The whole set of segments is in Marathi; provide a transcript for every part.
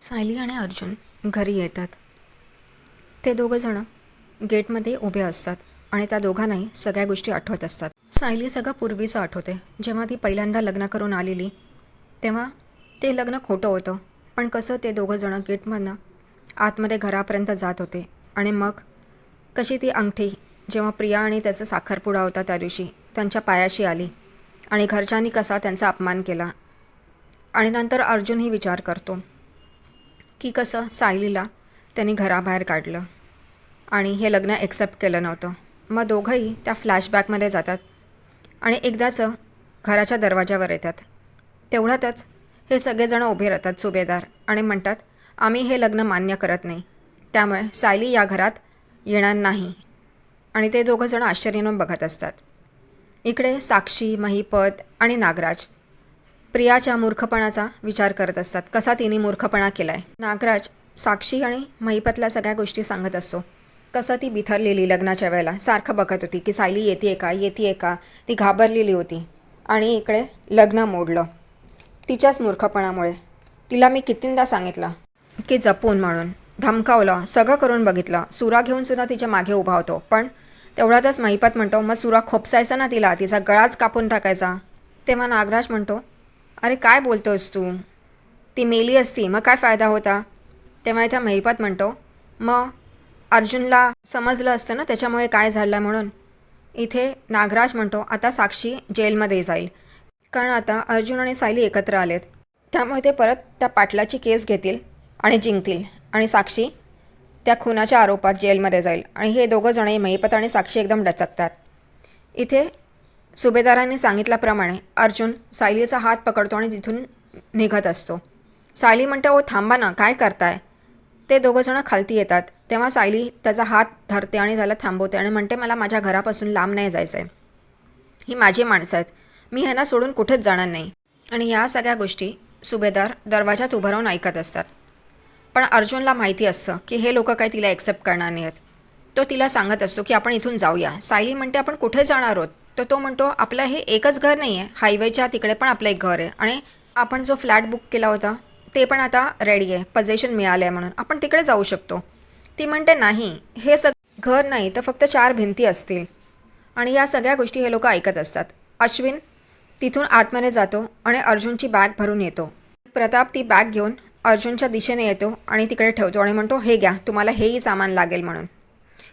सायली आणि अर्जुन घरी येतात. ते दोघंजणं गेटमध्ये उभे असतात आणि त्या दोघांनाही सगळ्या गोष्टी आठवत असतात. सायली सगळं पूर्वीचं आठवते. जेव्हा ती पहिल्यांदा लग्न करून आलेली तेव्हा ते लग्न खोटं होतं. पण कसं ते दोघंजणं गेटमधनं आतमध्ये घरापर्यंत जात होते. आणि मग कशी ती अंगठी जेव्हा प्रिया आणि त्याचा साखरपुडा होता त्या दिवशी त्यांच्या पायाशी आली आणि घरच्यांनी कसा त्यांचा अपमान केला. आणि नंतर अर्जुनही विचार करतो. की कसं सायलीला त्यांनी घराबाहेर काढलं. आणि हे लग्न एक्सेप्ट केलं नव्हतं. मग दोघंही त्या फ्लॅशबॅकमध्ये जातात. आणि एकदाचं घराच्या दरवाजावर येतात. तेवढ्यातच हे सगळेजण उभे राहतात सुभेदार आणि म्हणतात आम्ही हे लग्न मान्य करत नाही. त्यामुळे सायली या घरात येणार नाही. आणि ते दोघंजणं आश्चर्यानं बघत असतात. इकडे साक्षी महिपत आणि नागराज प्रियाच्या मूर्खपणाचा विचार करत असतात. कसा तिने मूर्खपणा केला आहे नागराज साक्षी आणि महिपतला सगळ्या गोष्टी सांगत असतो. कसं ती बिथरलेली लग्नाच्या वेळेला? सारखं बघत होती की सायली येते का? येते का? ती घाबरलेली होती. आणि इकडे लग्न मोडलं. तिच्याच मूर्खपणामुळे. तिला मी कितींदा सांगितलं? की जपून म्हणून. धमकावलं. सगळं करून बघितलं. सुरा घेऊन सुद्धा तिच्यामागे उभा होतो. पण तेवढ्यातच महिपत म्हणतो मग सुरा खोपसायचा ना तिला? तिचा गळाच कापून टाकायचा. तेव्हा नागराज म्हणतो अरे काय बोलतोस तू? ती मेली असती मग काय फायदा होता? तेव्हा इथं महिपत म्हणतो मग अर्जुनला समजलं असतं ना त्याच्यामुळे काय झालं म्हणून? इथे नागराज म्हणतो आता साक्षी जेलमध्ये जाईल. कारण आता अर्जुन आणि सायली एकत्र आलेत. त्यामुळे ते परत त्या पाटलाची केस घेतील आणि जिंकतील. आणि साक्षी त्या खुनाच्या आरोपात जेलमध्ये जाईल. आणि हे दोघं जणही महिपत आणि साक्षी एकदम डचकतात. इथे सुभेदारांनी सांगितल्याप्रमाणे अर्जुन सायलीचा हात पकडतो आणि तिथून निघत असतो. सायली म्हणते ओ थांबा ना काय करताय? ते दोघंजणं खालती येतात. तेव्हा सायली त्याचा हात धरते आणि त्याला थांबवते आणि म्हणते मला माझ्या घरापासून लांब नाही जायचं आहे ही माझी माणसं आहेत. मी ह्यांना सोडून कुठेच जाणार नाही. आणि ह्या सगळ्या गोष्टी सुभेदार दरवाजात उभं राहून ऐकत असतात. पण अर्जुनला माहिती असतं की हे लोक काही तिला एक्सेप्ट करणार नाही आहेत तो तिला सांगत असतो की आपण इथून जाऊया. सायली म्हणते आपण कुठे जाणार आहोत? तर तो म्हणतो आपलं हे एकच घर नाही आहे हायवेच्या तिकडे पण आपलं एक घर आहे. आणि आपण जो फ्लॅट बुक केला होता ते पण आता रेडी आहे. पजेशन मिळालं आहे म्हणून. आपण तिकडे जाऊ शकतो. ती म्हणते नाही. हे सग घर नाही तर फक्त चार भिंती असतील. आणि या सगळ्या गोष्टी हे लोक ऐकत असतात. अश्विन तिथून आतमध्ये जातो आणि अर्जुनची बॅग भरून येतो. प्रताप ती बॅग घेऊन अर्जुनच्या दिशेने येतो आणि तिकडे ठेवतो आणि म्हणतो हे घ्या तुम्हाला हेही सामान लागेल म्हणून.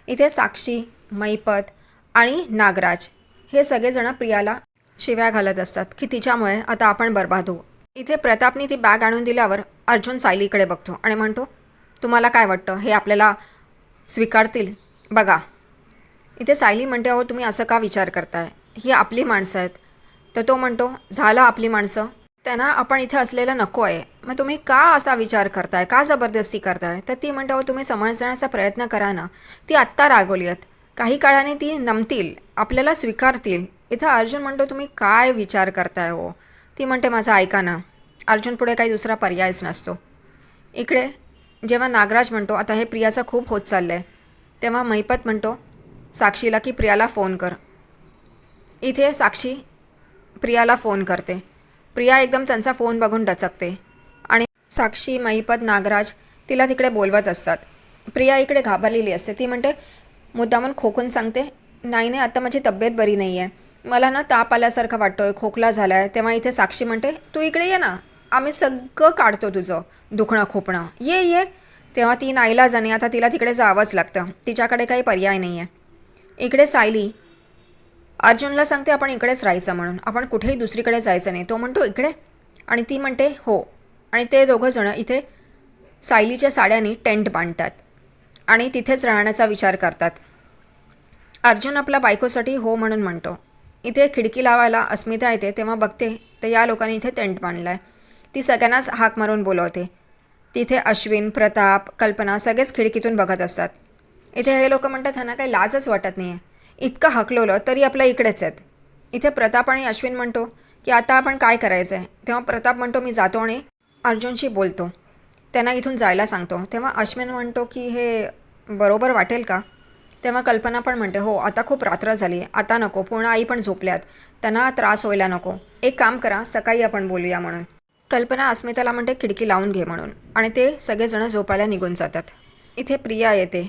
इथे साक्षी मैपत आणि नागराज हे सगळेजण प्रियाला शिव्या घालत असतात की तिच्यामुळे आता आपण बर्बाद होऊ. इथे प्रतापने ती बॅग आणून दिल्यावर अर्जुन सायलीकडे बघतो आणि म्हणतो तुम्हाला काय वाटतं? हे आपल्याला स्वीकारतील? बघा. इथे सायली म्हणते अहो तुम्ही असं का विचार करताय? ही आपली माणसं आहेत. तर तो म्हणतो झालं आपली माणसं. त्यांना आपण इथे असलेलं नको आहे. मग तुम्ही का असा विचार करताय? का जबरदस्ती करताय? तर ती म्हणते अहो तुम्ही समजण्याचा प्रयत्न करा ना. ती आत्ता रागवली आहेत. काही काळाने ती नमतील आपल्याला स्वीकारतील. इथं अर्जुन म्हणतो तुम्ही काय विचार करताय हो? ती म्हणते माझं ऐका ना अर्जुन पुढे काही दुसरा पर्यायच नसतो. इकडे जेव्हा नागराज म्हणतो आता हे प्रियाचं खूप होत चाललं आहे तेव्हा महिपत म्हणतो साक्षीला की प्रियाला फोन कर. इथे साक्षी प्रियाला फोन करते. प्रिया एकदम त्यांचा फोन बघून डचकते. आणि साक्षी महिपत नागराज तिला तिकडे बोलवत असतात. प्रिया इकडे घाबरलेली असते. ती म्हणते मुद्दामून खोकून सांगते नाही नाही आता माझी तब्येत बरी नाही आहे मला ना ताप आल्यासारखं वाटतोय खोकला झाला आहे तेव्हा इथे साक्षी म्हणते तू इकडे ये ना आम्ही सगळं काढतो तुझं दुखणं खोपणं. ये ये. तेव्हा ती नाईलाजाने आता तिला तिकडे जावंच लागतं. तिच्याकडे काही पर्याय नाही आहे इकडे सायली अर्जुनला सांगते आपण इकडेच राहायचं म्हणून. आपण कुठेही दुसरीकडे जायचं नाही. तो म्हणतो इकडे? आणि ती म्हणते हो. आणि ते दोघंजणं इथे सायलीच्या साड्यांनी टेंट बांधतात आणि तिथेच राहण्याचा विचार करतात. अर्जुन आपल्या बायकोसाठी हो म्हणून म्हणतो. इथे खिडकी लावायला अस्मिता येते तेव्हा बघते तर या लोकांनी इथे टेंट बांधला आहे ती सगळ्यांनाच हाक मारून बोलवते. तिथे अश्विन प्रताप कल्पना सगळेच खिडकीतून बघत असतात. इथे हे लोक म्हणतात ह्यांना काही लाजच वाटत नाही आहे इतकं हकलवलं तरी आपल्या इकडेच आहेत. इथे प्रताप आणि अश्विन म्हणतो की आता आपण काय करायचं आहे तेव्हा प्रताप म्हणतो मी जातो आणि अर्जुनशी बोलतो. त्यांना इथून जायला सांगतो. तेव्हा अश्विन म्हणतो की हे बरोबर वाटेल का? तेव्हा कल्पना पण म्हणते हो आता खूप रात्र झाली आता नको पूर्ण आई पण झोपल्यात त्यांना त्रास व्हायला नको. एक काम करा सकाळी आपण बोलूया म्हणून. कल्पना अस्मिताला म्हणते खिडकी लावून घे म्हणून. आणि ते सगळेजण झोपायला निघून जातात. इथे प्रिया येते.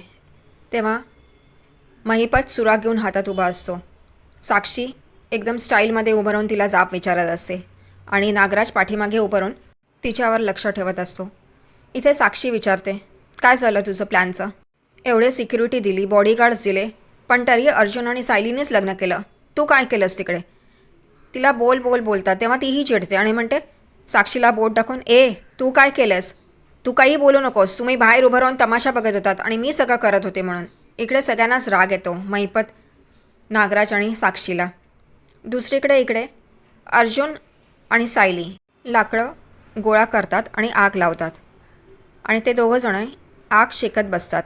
तेव्हा महिपत सुराग घेऊन हातात उभा असतो. साक्षी एकदम स्टाईलमध्ये उभं राहून तिला जाप विचारत असते आणि नागराज पाठीमागे उभं राहून तिच्यावर लक्ष ठेवत असतो. इथे साक्षी विचारते काय झालं तुझं प्लॅनचं? एवढे सिक्युरिटी दिली बॉडीगार्ड्स दिले पण तरी अर्जुन आणि सायलीनेच लग्न केलं. तू काय केलंस तिकडे? तिला बोल बोल बोलतात तेव्हा तीही चिडते आणि म्हणते साक्षीला बोट टाकून ए तू काय केलंस? तू काही बोलू नकोस तुम्ही बाहेर उभं राहून तमाशा बघत होतात आणि मी सगळं करत होते म्हणून. इकडे सगळ्यांनाच राग येतो मैपत नागराज आणि साक्षीला. दुसरीकडे इकडे अर्जुन आणि सायली लाकडं गोळा करतात आणि आग लावतात. आणि ते दोघंजणं आग शेकत बसतात.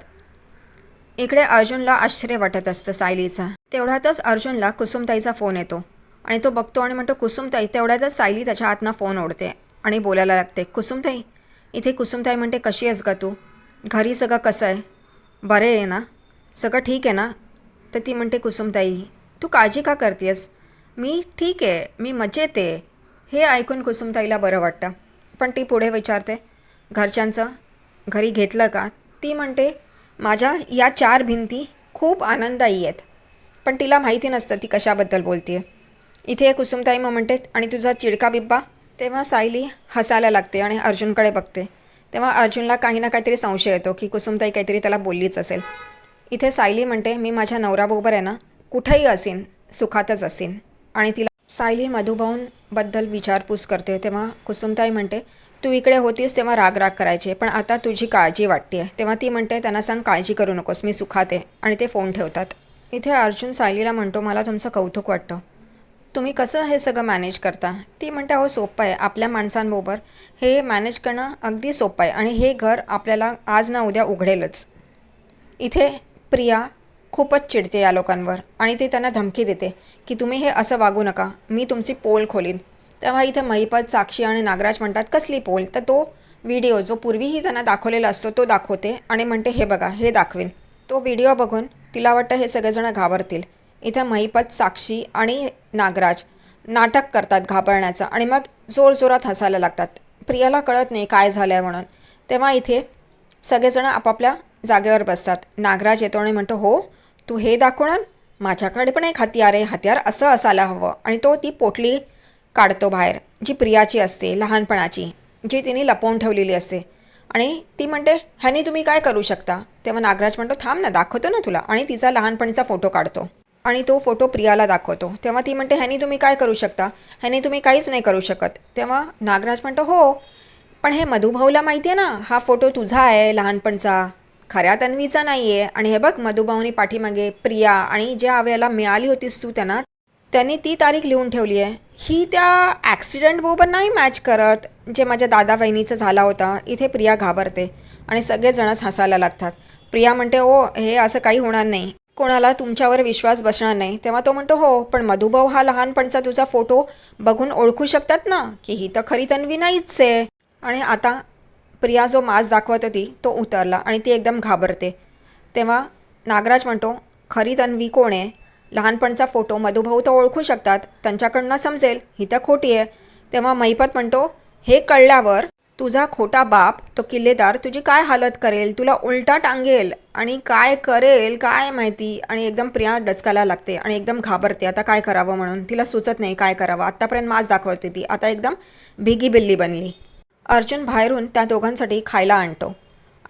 इकडे अर्जुनला आश्चर्य वाटत असतं सायलीचा. तेवढ्यातच अर्जुनला कुसुमताईचा फोन येतो. आणि तो बघतो आणि म्हणतो कुसुमताई तेवढ्यातच सायली त्याच्या हातनं फोन ओढते आणि बोलायला लागते. कुसुमताई इथे कुसुमताई म्हणते कशी आहेस का तू? घरी सगळं कसं आहे? बरे आहे ना? सगळं ठीक आहे ना? तर ती म्हणते कुसुमताई तू काळजी का करतेस मी ठीक आहे मी मजेत आहे. हे ऐकून कुसुमताईला बरं वाटतं. पण ती पुढे विचारते घरच्यांचं? घरी घेतलं का? ती म्हणते माझ्या या चार भिंती खूप आनंददायी आहेत. पण तिला माहिती नसतं ती कशाबद्दल बोलते इथे कुसुमताई मग म्हणते आणि तुझा चिडका बिब्बा तेव्हा सायली हसायला लागते आणि अर्जुनकडे बघते. तेव्हा अर्जुनला काही ना काहीतरी संशय येतो की कुसुमताई काहीतरी त्याला बोललीच असेल. इथे सायली म्हणते मी माझ्या नवराबरोबर आहे ना कुठेही असेन सुखातच असेन. आणि तिला सायली मधुभाऊंबद्दल विचारपूस करते तेव्हा कुसुमताई म्हणते तू इकडे होतीस तेव्हा राग राग करायचे पण आता तुझी काळजी वाटते आहे तेव्हा ती म्हणते त्यांना सांग काळजी करू नकोस मी सुखात. आहे आणि ते फोन ठेवतात. इथे अर्जुन सायलीला म्हणतो मला तुमचं कौतुक वाटतं. तुम्ही कसं हे सगळं मॅनेज करता? ती म्हणते अहो सोपं आहे. आपल्या माणसांबरोबर हे मॅनेज करणं अगदी सोपं आहे. आणि हे घर आपल्याला आज ना उद्या उघडेलच. इथे प्रिया खूपच चिडते या लोकांवर. आणि ते त्यांना धमकी देते की तुम्ही हे असं वागू नका. मी तुमची पोल खोलीन. तेव्हा इथे महिपत साक्षी आणि नागराज म्हणतात कसली पोल? तर तो व्हिडिओ जो पूर्वीही त्यांना दाखवलेला असतो तो दाखवते आणि म्हणते हे बघा हे दाखवेन. तो व्हिडिओ बघून तिला वाटतं हे सगळेजण घाबरतील. इथे महिपत साक्षी आणि नागराज नाटक करतात घाबरण्याचं आणि मग जोरजोरात हसायला लागतात. प्रियाला कळत नाही काय झालं आहे म्हणून. तेव्हा इथे सगळेजण आपापल्या जागेवर बसतात. नागराज येतो आणि म्हणतो हो तू हे दाखवणार? माझ्याकडे पण एक हत्यार आहे. हत्यार असं असायला हवं. आणि तो ती पोटली काढतो बाहेर जी प्रियाची असते लहानपणाची जी तिने लपवून ठेवलेली असते. आणि ती म्हणते ह्याने तुम्ही काय करू शकता? तेव्हा नागराज म्हणतो थांब ना दाखवतो ना तुला. आणि तिचा लहानपणीचा फोटो काढतो. आणि तो फोटो प्रियाला दाखवतो. तेव्हा ती म्हणते ह्यानी तुम्ही काय करू शकता? ह्यानी तुम्ही काहीच नाही करू शकत. तेव्हा नागराज म्हणतो हो पण हे मधुभाऊला माहिती आहे ना हा फोटो तुझा आहे लहानपणचा. खऱ्या तन्वीचा नाही आहे आणि हे बघ मधुभाऊनी पाठीमागे प्रिया आणि ज्या वेळेला मिळाली होतीस तू त्यांना त्यांनी ती तारीख लिहून ठेवली आहे. ही त्या ॲक्सिडेंट बरोबर नाही मॅच करत जे माझ्या दादा बहिणीचं झाला होता. इथे प्रिया घाबरते आणि सगळेजणच हसायला लागतात. प्रिया म्हणते ओ हे असं काही होणार नाही. कोणाला तुमच्यावर विश्वास बसणार नाही. तेव्हा तो म्हणतो हो पण मधुभाऊ हा लहानपणचा तुझा फोटो बघून ओळखू शकतात ना? की ही तर खरी तन्वी नाहीच आहे. आणि आता प्रिया जो मास दाखवत होती तो उतरला आणि ती एकदम घाबरते. तेव्हा नागराज म्हणतो खरी तन्वी कोण आहे? लहानपणचा फोटो मधुभाऊ तर ओळखू शकतात. त्यांच्याकडनं समजेल ही तर खोटी आहे. तेव्हा महिपत म्हणतो हे कळल्यावर तुझा खोटा बाप तो किल्लेदार तुझी काय हालत करेल? तुला उलटा टांगेल आणि काय करेल काय माहिती? आणि एकदम प्रिया डचकायला लागते आणि एकदम घाबरते. आता काय करावं म्हणून? तिला सुचत नाही काय करावं. आत्तापर्यंत मास दाखवते ती. आता एकदम भिगी बिल्ली बनली. अर्जुन बाहेरून त्या दोघांसाठी खायला आणतो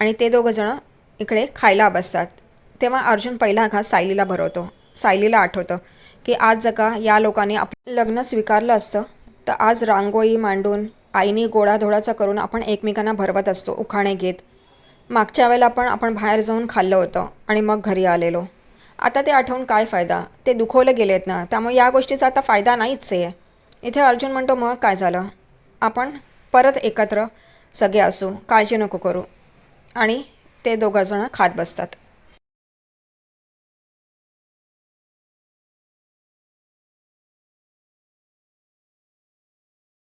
आणि ते दोघंजणं इकडे खायला बसतात. तेव्हा अर्जुन पहिला घास सायलीला भरवतो. सायलीला आठवतं की आज जगा या लोकांनी आपलं लग्न स्वीकारलं असतं तर आज रांगोळी मांडून आईनी गोडाधोडाचा करून आपण एकमेकांना भरवत असतो उखाणे घेत. मागच्या वेळेला पण आपण बाहेर जाऊन खाल्लं होतं आणि मग घरी आलेलो. आता ते आठवून काय फायदा? ते दुखवले गेलेत ना त्यामुळे या गोष्टीचा आता फायदा नाहीच आहे. इथे अर्जुन म्हणतो मग काय झालं? आपण परत एकत्र सगळे असू काळजी नको करू. आणि ते दोघंजणं खात बसतात.